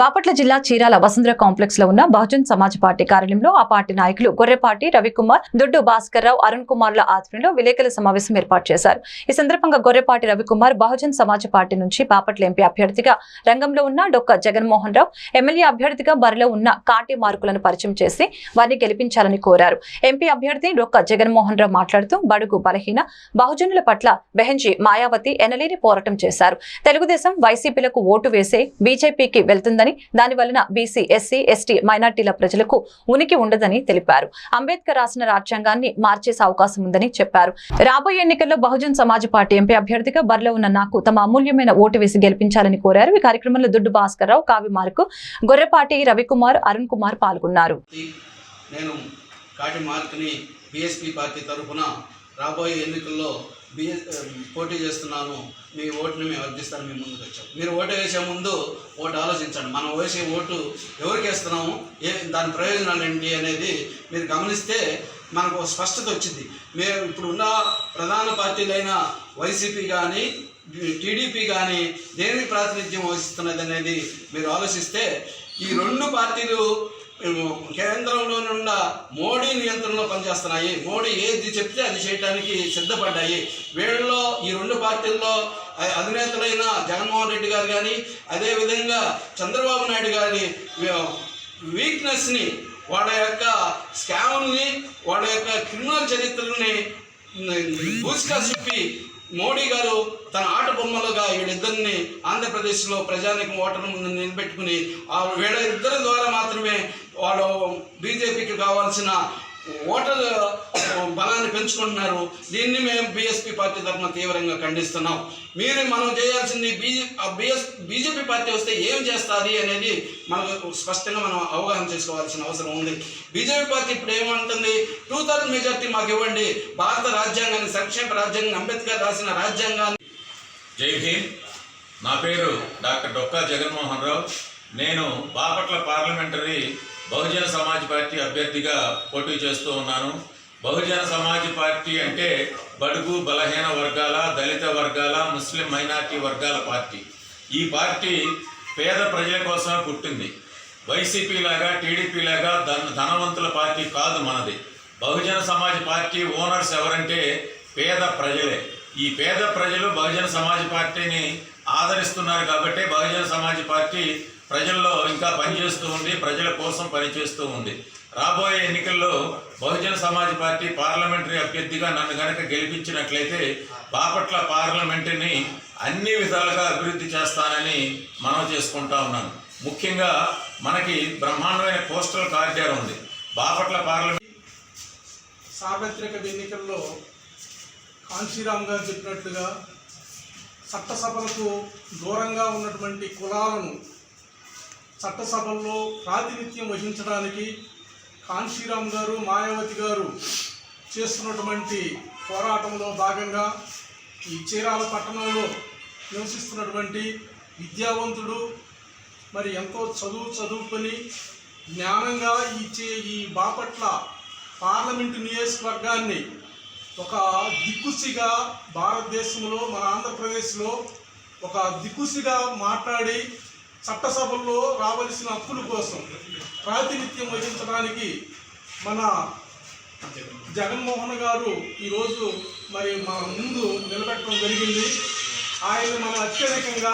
బాపట్ల జిల్లా చీరాల వసుంధర కాంప్లెక్స్లో ఉన్న బహుజన్ సమాజ్ పార్టీ కార్యాలయంలో ఆ పార్టీ నాయకులు గొర్రెపాటి రవికుమార్ దుడ్డు భాస్కర్ రావు అరుణ్ కుమార్ల ఆధ్వర్యంలో విలేకరుల సమావేశం ఏర్పాటు చేశారు. ఈ సందర్భంగా గొర్రెపాటి రవికుమార్ బహుజన్ సమాజ్ పార్టీ నుంచి బాపట్ల ఎంపీ అభ్యర్థిగా రంగంలో ఉన్న డొక్క జగన్మోహన్ రావు ఎమ్మెల్యే అభ్యర్థిగా బరిలో ఉన్న కాటి మార్కులను పరిచయం చేసి వారిని గెలిపించాలని కోరారు. ఎంపీ అభ్యర్థి డొక్క జగన్మోహన్ రావు మాట్లాడుతూ బడుగు బలహీన బహుజనుల పట్ల బెహెంజీ మాయావతి ఎనలేని పోరాటం చేశారు. తెలుగుదేశం వైసీపీలకు ఓటు వేసే బీజేపీకి వెళ్తుందని దాని వలన బీసీ ఎస్సీ ఎస్టీ మైనార్టీల ప్రజలకు ఉనికి ఉండదని తెలిపారు. అంబేద్కర్ రాసిన రాజ్యాంగాన్ని మార్చేసే అవకాశం ఉందని చెప్పారు. రాబోయే ఎన్నికల్లో బహుజన్ సమాజ్ పార్టీ ఎంపీ అభ్యర్థిగా బరిలో ఉన్న నాకు తమ అమూల్యమైన ఓటు వేసి గెలిపించాలని కోరారు. ఈ కార్యక్రమంలో దుడ్డు భాస్కర్ రావు కావి మార్కు గొర్రెపాటి రవికుమార్ అరుణ్ కుమార్ పాల్గొన్నారు. నేను కాటి బీఎస్పీ పార్టీ తరఫున రాబోయే ఎన్నికల్లో బిఎస్ పోటీ చేస్తున్నాను. మీ ఓటుని మేము అర్థిస్తాను మీ ముందుకు వచ్చాం మీరు ఓటు వేసే ముందు ఓటు ఆలోచించండి. మనం వేసే ఓటు ఎవరికి వేస్తున్నాము? ఏ దాని ప్రయోజనాలు ఏంటి అనేది మీరు గమనిస్తే మనకు స్పష్టత వచ్చింది. మేము ఇప్పుడు ఉన్న ప్రధాన పార్టీలైన వైసీపీ కానీ టీడీపీ కానీ దేనికి ప్రాతినిధ్యం వహిస్తున్నది అనేది మీరు ఆలోచిస్తే ఈ రెండు పార్టీలు కేంద్రంలో నుండ మోడీ నియంత్రణలో పనిచేస్తున్నాయి. మోడీ ఏది చెప్తే అది చేయడానికి సిద్ధపడ్డాయి. వీళ్ళలో ఈ రెండు పార్టీల్లో అధినేతలైన జగన్మోహన్ రెడ్డి గారు కానీ అదేవిధంగా చంద్రబాబు నాయుడు గారి వీక్నెస్ని వాళ్ళ యొక్క స్కామ్ని వాళ్ళ యొక్క క్రిమినల్ చరిత్రని బూస్కా చెప్పి మోడీ గారు తన ఆట బొమ్మలుగా వీళ్ళిద్దరిని ఆంధ్రప్రదేశ్లో ప్రజానికి ఓటర్ ముందు నిలబెట్టుకుని ఆ వీళ్ళ ఇద్దరి ద్వారా మాత్రమే వాళ్ళు బీజేపీకి కావాల్సిన ఓటర్ పెంచుకుంటున్నారు. దీన్ని మేము బీఎస్పీ పార్టీ తరఫున తీవ్రంగా ఖండిస్తున్నాం. మీరు మనం చేయాల్సింది బీజే బిఎస్ బీజేపీ పార్టీ వస్తే ఏం చేస్తుంది అనేది మనకు స్పష్టంగా మనం అవగాహన చేసుకోవాల్సిన అవసరం ఉంది. బీజేపీ పార్టీ ఇప్పుడు ఏమంటుంది? టూ థర్డ్ మెజార్టీ మాకు ఇవ్వండి. భారత రాజ్యాంగాన్ని సంక్షేమ రాజ్యాంగం అంబేద్కర్ రాసిన రాజ్యాంగాన్ని. జై భీమ్. నా పేరు డాక్టర్ డొక్కా జగన్మోహన్ రావు. నేను బాపట్ల పార్లమెంటరీ బహుజన సమాజ్ పార్టీ అభ్యర్థిగా పోటీ చేస్తూ ఉన్నాను. బహుజన సమాజ్ పార్టీ అంటే బడుగు బలహీన వర్గాల దళిత వర్గాల ముస్లిం మైనార్టీ వర్గాల పార్టీ. ఈ పార్టీ పేద ప్రజల కోసం పుట్టింది. వైసీపీ లాగా టీడీపీ లాగా ధన ధనవంతుల పార్టీ కాదు మనది. బహుజన సమాజ్ పార్టీ ఓనర్స్ ఎవరంటే పేద ప్రజలే. ఈ పేద ప్రజలు బహుజన సమాజ్ పార్టీని ఆదరిస్తున్నారు కాబట్టి బహుజన సమాజ్ పార్టీ ప్రజల్లో ఇంకా పనిచేస్తూ ఉంది ప్రజల కోసం పనిచేస్తూ ఉంది. రాబోయే ఎన్నికల్లో బహుజన సమాజ్ పార్టీ పార్లమెంటరీ అభ్యర్థిగా నన్ను గనక గెలిపించినట్లయితే బాపట్ల పార్లమెంటుని అన్ని విధాలుగా అభివృద్ధి చేస్తానని మనం చేసుకుంటా ఉన్నాను. ముఖ్యంగా మనకి బ్రహ్మాండమైన పోస్టల్ కార్డియర్ ఉంది. బాపట్ల పార్లమెంట్ సార్వత్రిక ఎన్నికల్లో కాంశీరామ్ గారు చెప్పినట్లుగా చట్టసభలకు దూరంగా ఉన్నటువంటి కులాలను చట్టసభల్లో ప్రాతినిధ్యం వహించడానికి కాంశీరామ్ గారు మాయావతి గారు చేస్తున్నటువంటి పోరాటంలో భాగంగా ఈ చీరాల పట్టణంలో నివసిస్తున్నటువంటి విద్యావంతుడు మరి ఎంతో చదువు చదువుకొని జ్ఞానంగా ఈ చే ఈ బాపట్ల పార్లమెంటు నియోజకవర్గాన్ని ఒక దిక్కుసిగా భారతదేశంలో మన ఆంధ్రప్రదేశ్లో ఒక దిక్కుసిగా మాట్లాడి చట్టసభల్లో రావలసిన హక్కుల కోసం ప్రాతినిధ్యం వహించడానికి మన జగన్మోహన్ గారు ఈరోజు మరి మన ముందు నిలబెట్టడం జరిగింది. ఆయన మన అత్యధికంగా